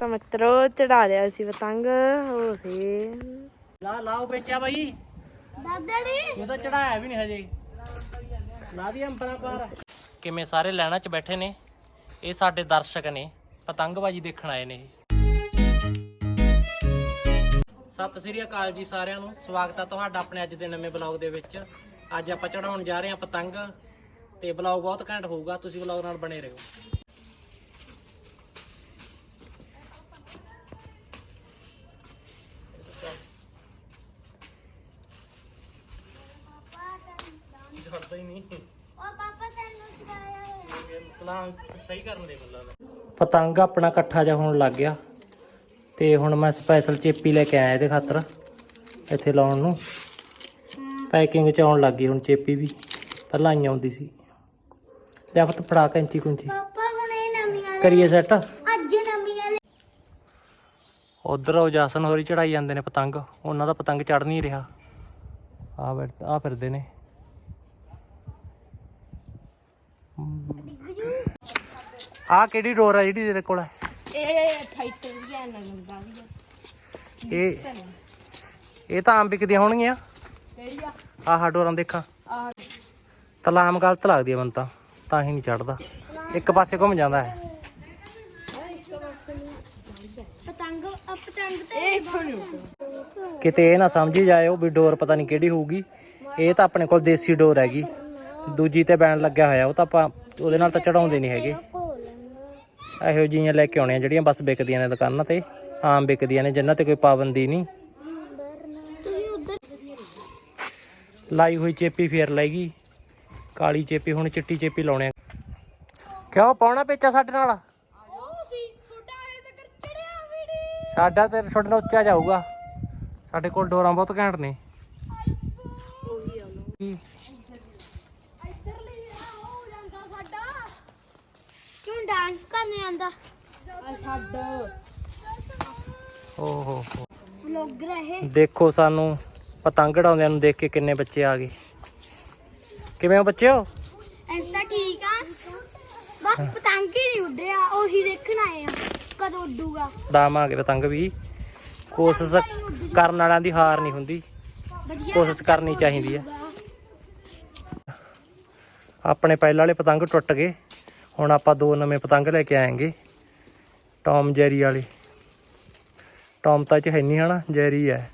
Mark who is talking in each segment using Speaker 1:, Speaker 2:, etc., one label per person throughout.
Speaker 1: ਤਾਂ ਮਿੱਤਰੋ ਚੜਾ ਲਿਆ ਸੀ ਪਤੰਗ ਉਹ ਸੀ।
Speaker 2: ਲਾ ਲਾਓ ਵੇਚਿਆ ਬਾਈ।
Speaker 1: ਦਾਦਾ ਜੀ
Speaker 2: ਇਹ ਤਾਂ ਚੜਾਇਆ ਵੀ ਨਹੀਂ ਹਜੇ। ਲਾ ਦੀ ਅੰਬਰਾਂ ਪਾਰ। ਕਿਵੇਂ ਸਾਰੇ ਲੈਣਾ ਚ ਬੈਠੇ ਨੇ? ਇਹ ਸਾਡੇ ਦਰਸ਼ਕ ਨੇ ਪਤੰਗਬਾਜ਼ੀ ਦੇਖਣ ਆਏ ਨੇ ਇਹ। ਸਤਿ ਸ੍ਰੀ ਅਕਾਲ ਜੀ ਸਾਰਿਆਂ ਨੂੰ। ਸਵਾਗਤ ਹੈ ਤੁਹਾਡਾ ਆਪਣੇ ਅੱਜ ਦੇ ਨਵੇਂ ਬਲੌਗ ਦੇ ਵਿੱਚ। ਅੱਜ ਆਪਾਂ ਚੜਾਉਣ ਜਾ ਰਹੇ ਹਾਂ ਪਤੰਗ ਤੇ ਬਲੌਗ ਬਹੁਤ ਘੈਂਟ ਹੋਊਗਾ। ਤੁਸੀਂ ਬਲੌਗ ਨਾਲ ਬਣੇ ਰਹੋ। ਜੜਦਾ ਹੀ ਨਹੀਂ।
Speaker 1: ਉਹ ਪਾਪਾ ਤੈਨੂੰ ਚੜਾਇਆ
Speaker 2: ਪਲਾਨ ਸਹੀ ਕਰਨ ਦੇ ਮਤਲਬ ਪਤੰਗ ਆਪਣਾ ਇਕੱਠਾ ਜਿਹਾ ਹੋਣ ਲੱਗ ਗਿਆ। ਤੇ ਹੁਣ ਮੈਂ ਸਪੈਸ਼ਲ ਚੇਪੀ ਲੈ ਕੇ ਆਇਆ ਇਹਦੇ ਖਾਤਰ ਇੱਥੇ ਲਾਉਣ ਨੂੰ। ਪੈਕਿੰਗ ਚ ਆਉਣ ਲੱਗ ਗਈ ਹੁਣ ਚੇਪੀ ਵੀ ਪਹਿਲਾਂ ਆਈ ਆਉਂਦੀ ਸੀ। ਲੈ ਫਤ ਫੜਾ ਕੈਂਚੀ ਕੁੰਚੀ।
Speaker 1: ਪਾਪਾ ਹੁਣ ਇਹ ਨਵੀਆਂ
Speaker 2: ਕਰੀਏ ਸੈੱਟ
Speaker 1: ਅੱਜ ਨਵੀਆਂ
Speaker 2: ਉਧਰ ਉਹ ਜਾਸਨ ਹੋਰੀ ਚੜਾਈ ਜਾਂਦੇ ਨੇ ਪਤੰਗ ਉਹਨਾਂ ਦਾ ਪਤੰਗ ਚੜ ਨਹੀਂ ਰਿਹਾ। ਆ ਬੈਠ ਆ ਫਿਰਦੇ ਨੇ। ਆ ਕਿਹੜੀ ਡੋਰ ਆ ਜਿਹੜੀ ਤੇਰੇ ਕੋਲ ਹੈ
Speaker 1: ਇਹ ਫਾਈਟਰ ਵੀ ਆ ਨੰਦਾ ਵੀ ਆ
Speaker 2: ਇਹ ਇਹ ਤਾਂ ਆਮ ਵਿਕਦੀਆਂ ਹੋਣਗੀਆਂ।
Speaker 1: ਕਿਹੜੀ ਆ?
Speaker 2: ਆਹ ਡੋਰਾਂ ਦੇਖਾਂ।
Speaker 1: ਆ
Speaker 2: ਤਲਾਮ ਗਲਤ ਲੱਗਦੀ ਆ ਮੈਨੂੰ ਤਾਂ। ਤਾਂ ਹੀ ਨਹੀਂ ਚੜਦਾ। ਇੱਕ ਪਾਸੇ ਘੁੰਮ ਜਾਂਦਾ ਹੈ।
Speaker 1: ਪਤੰਗ ਪਤੰਗ ਤੇ ਇਹ
Speaker 2: ਕਿਤੇ ਇਹ ਨਾ ਸਮਝੀ ਜਾਇਓ ਵੀ ਡੋਰ ਪਤਾ ਨਹੀਂ ਕਿਹੜੀ ਹੋਊਗੀ। ਇਹ ਤਾਂ ਆਪਣੇ ਕੋਲ ਦੇਸੀ ਡੋਰ ਹੈਗੀ। ਦੂਜੀ ਤੇ ਬੈਨ ਲੱਗਿਆ ਹੋਇਆ, ਉਹ ਤਾਂ ਆਪਾਂ ਉਹਦੇ ਨਾਲ ਤਾਂ ਚੜਾਉਂਦੇ ਨਹੀਂ ਹੈਗੇ। ਇਹੋ ਜਿਹੀਆਂ ਲੈ ਕੇ ਆਉਣੀਆਂ ਜਿਹੜੀਆਂ ਬਸ ਵਿਕਦੀਆਂ ਨੇ ਦੁਕਾਨਾਂ ਤੇ। ਆਮ ਵਿਕਦੀਆਂ ਨੇ, ਜਿਨ੍ਹਾਂ ਤੇ ਕੋਈ ਪਾਬੰਦੀ ਨਹੀਂ। ਲਾਈ ਹੋਈ ਚੇਪੀ ਫੇਰ ਲਾਈਗੀ ਕਾਲੀ ਚੇਪੀ, ਹੁਣ ਚਿੱਟੀ ਚੇਪੀ ਲਾਉਣੇ ਆ। ਕਿਉਂ, ਪਾਉਣਾ ਪੇਚਾ ਸਾਡੇ ਨਾਲ? ਸਾਡਾ ਤੇ ਛੋਟਾ ਨਾਲ ਉੱਚਾ ਜਾਊਗਾ। ਸਾਡੇ ਕੋਲ ਡੋਰਾਂ ਬਹੁਤ ਘੈਂਟ ਨੇ ਕੀ?
Speaker 1: ਇੱਧਰ ਲਈ ਹੋ ਜਾਂਦਾ ਸਾਡਾ ਕਿਉਂ ਡਾਂਸ ਕਰਨੇ ਆਂਦਾ ਆ ਛੱਡ।
Speaker 2: ਓ ਹੋ ਹੋ।
Speaker 1: ਵਲੌਗਰ ਹੈ
Speaker 2: ਦੇਖੋ ਸਾਨੂੰ ਪਤੰਗ ਉਡਾਉਂਦਿਆਂ ਨੂੰ ਦੇਖ ਕੇ ਕਿੰਨੇ ਬੱਚੇ ਆ ਗਏ। ਕਿਵੇਂ ਹੋ ਬੱਚਿਓ?
Speaker 1: ਐਸਾ ਠੀਕ ਆ। ਬਸ ਪਤੰਗ ਹੀ ਨਹੀਂ ਉੱਡ ਰਿਹਾ ਉਹੀ ਦੇਖਣ ਆਏ ਆ ਕਦੋਂ ਉੱਡੂਗਾ।
Speaker 2: ਉਡਾਵਾਂਗੇ ਪਤੰਗ ਵੀ। ਕੋਸ਼ਿਸ਼ ਕਰਨ ਵਾਲਿਆਂ ਦੀ ਹਾਰ ਨਹੀਂ ਹੁੰਦੀ।
Speaker 1: ਵਧੀਆ
Speaker 2: ਕੋਸ਼ਿਸ਼ ਕਰਨੀ ਚਾਹੀਦੀ ਹੈ ਆਪਣੇ ਪਹਿਲਾਂ ਵਾਲੇ ਪਤੰਗ ਟੁੱਟ ਗਏ। ਹੁਣ ਆਪਾਂ ਦੋ ਨਵੇਂ ਪਤੰਗ ਲੈ ਕੇ ਆਏਂਗੇ। ਟੌਮ ਜੈਰੀ ਵਾਲੇ। ਟੌਮ ਤਾਂ ਚ ਹੈ ਨਹੀਂ ਹਨਾ ਜੈਰੀ ਹੈ।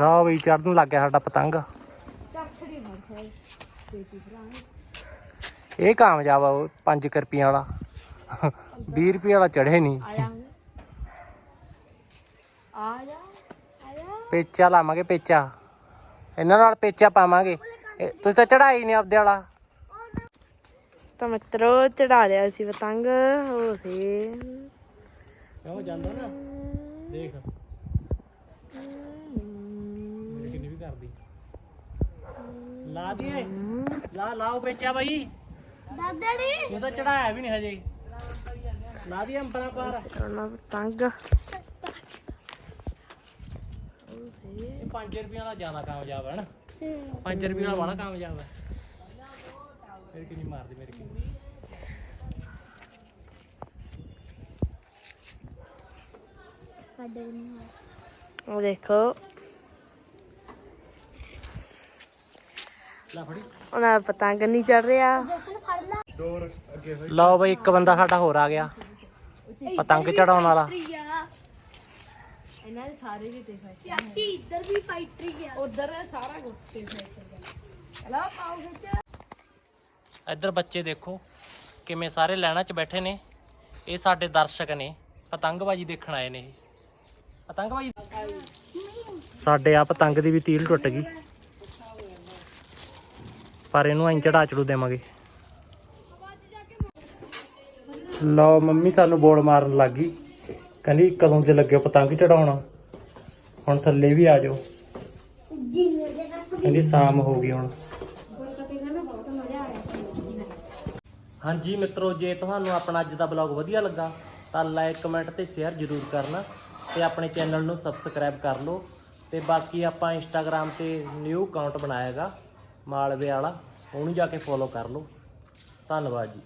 Speaker 2: ਲਓ ਵੀ ਚੜਨ ਲੱਗ ਗਿਆ ਸਾਡਾ ਪਤੰਗ। ਇਹ ਕਾਮਯਾਬ ਆ 5 ਰੁਪਈਆਂ ਵਾਲਾ। 20 ਰੁਪਏ ਵਾਲਾ ਚੜੇ ਨਹੀਂ
Speaker 1: ਆ ਜਾ
Speaker 2: ਪੇਚਾ ਲਾਵਾਂਗੇ ਪੇਚਾ। ਇਹਨਾਂ ਨਾਲ ਪੇਚਾ ਪਾਵਾਂਗੇ। ਇਹ- ਤੁਸੀਂ ਤਾਂ ਚੜਾਈ ਨਹੀਂ ਆਪਦੇ ਵਾਲਾ।
Speaker 1: ਤਾਂ ਮਿੱਤਰੋ ਚੜਾ ਲਿਆ ਸੀ ਪਤੰਗ ਉਹ ਸੀ।
Speaker 2: ਕਿਉਂ ਜਾਂਦਾ ਨਾ? ਦੇਖ। ਮੇਰੇ ਕਿੰਨੀ ਵੀ ਕਰਦੀ। ਲਾ ਦੀਏ। ਲਾ ਲਾਓ ਪੇਚਾ ਬਾਈ।
Speaker 1: ਦਾਦਾ ਜੀ
Speaker 2: ਇਹ ਤਾਂ ਚੜਾਇਆ ਵੀ ਨਹੀਂ ਹਜੇ। ਲਾ ਦੀ ਅੰਬਰਾਂ ਪਾਰ।
Speaker 1: ਚੜਨਾ ਪਤੰਗ
Speaker 2: ਇਹ 5 ਰੁਪਈਆਂ ਦਾ ਜ਼ਿਆਦਾ ਕਾਮਯਾਬ ਹੈ ਨਾ। 5 ਰੁਪਈਆਂ ਦਾ ਬੜਾ ਕਾਮਯਾਬ ਹੈ ਮੇਰੇ ਕਿੰਨੀ ਮਾਰਦੀ ਮੇਰੇ ਕਿੰਨੀ।
Speaker 1: ਸਾਡੇ ਉਹ ਦੇਖੋ।
Speaker 2: ਲੈ ਫੜੀ।
Speaker 1: ਉਹਨਾਂ ਦਾ ਪਤੰਗ ਨਹੀਂ ਚੜ ਰਿਹਾ।
Speaker 2: ਲਓ ਬਈ ਇੱਕ ਬੰਦਾ ਸਾਡਾ ਹੋਰ ਆ ਗਿਆ। ਪਤੰਗ ਚੜਾਉਣ ਵਾਲਾ।
Speaker 1: ਇਹਨਾਂ ਦੇ ਸਾਰੇ ਵੀ ਤੇ ਫਾਈਟਰ ਇੱਧਰ ਵੀ ਫਾਈਟਰ ਆ। ਉਧਰ ਸਾਰਾ ਗੁੱਟੇ ਫਾਈਟਰ ਹਲੋ ਪਾਓ ਵਿੱਚ
Speaker 2: ਇੱਧਰ ਬੱਚੇ ਦੇਖੋ ਕਿਵੇਂ ਸਾਰੇ ਲੈਣਾ 'ਚ ਬੈਠੇ ਨੇ। ਇਹ ਸਾਡੇ ਦਰਸ਼ਕ ਨੇ ਪਤੰਗਬਾਜ਼ੀ ਦੇਖਣ ਆਏ ਨੇ ਇਹ। ਪਤੰਗਬਾਜ਼ੀ ਸਾਡੇ ਆ ਪਤੰਗ ਦੀ ਵੀ ਤੀਲ ਟੁੱਟ ਗਈ। ਪਰ ਇਹਨੂੰ ਐਂ ਚੜਾ ਚੜੂ ਦੇਵਾਂਗੇ। ਲਓ ਮੰਮੀ ਸਾਨੂੰ ਬੋਲ ਮਾਰਨ ਲੱਗ ਗਈ। ਕਹਿੰਦੀ ਕਦੋਂ ਦੇ ਲੱਗੇ ਹੋ ਪਤੰਗ ਚੜਾਉਣਾ, ਹੁਣ ਥੱਲੇ ਵੀ ਆ ਜਾਓ। ਕਹਿੰਦੀ ਸ਼ਾਮ ਹੋ ਗਈ ਹੁਣ। ਹਾਂਜੀ ਮਿੱਤਰੋ, ਜੇ ਤੁਹਾਨੂੰ ਆਪਣਾ ਅੱਜ ਦਾ ਬਲੌਗ ਵਧੀਆ ਲੱਗਾ, ਤਾਂ ਲਾਈਕ ਕਮੈਂਟ ਤੇ ਸ਼ੇਅਰ ਜ਼ਰੂਰ ਕਰਨਾ ਤੇ ਆਪਣੇ ਚੈਨਲ ਨੂੰ ਸਬਸਕ੍ਰਾਈਬ ਕਰ ਲਓ ਤੇ ਬਾਕੀ ਆਪਾਂ ਇੰਸਟਾਗ੍ਰam ਤੇ ਨਿਊ ਅਕਾਊਂਟ ਬਣਾਇਆਗਾ ਮਾਲਵੇ ਵਾਲਾ, ਉਹਨੂੰ ਜਾ ਕੇ ਫੋਲੋ ਕਰ ਲਓ। ਧੰਨਵਾਦ ਜੀ।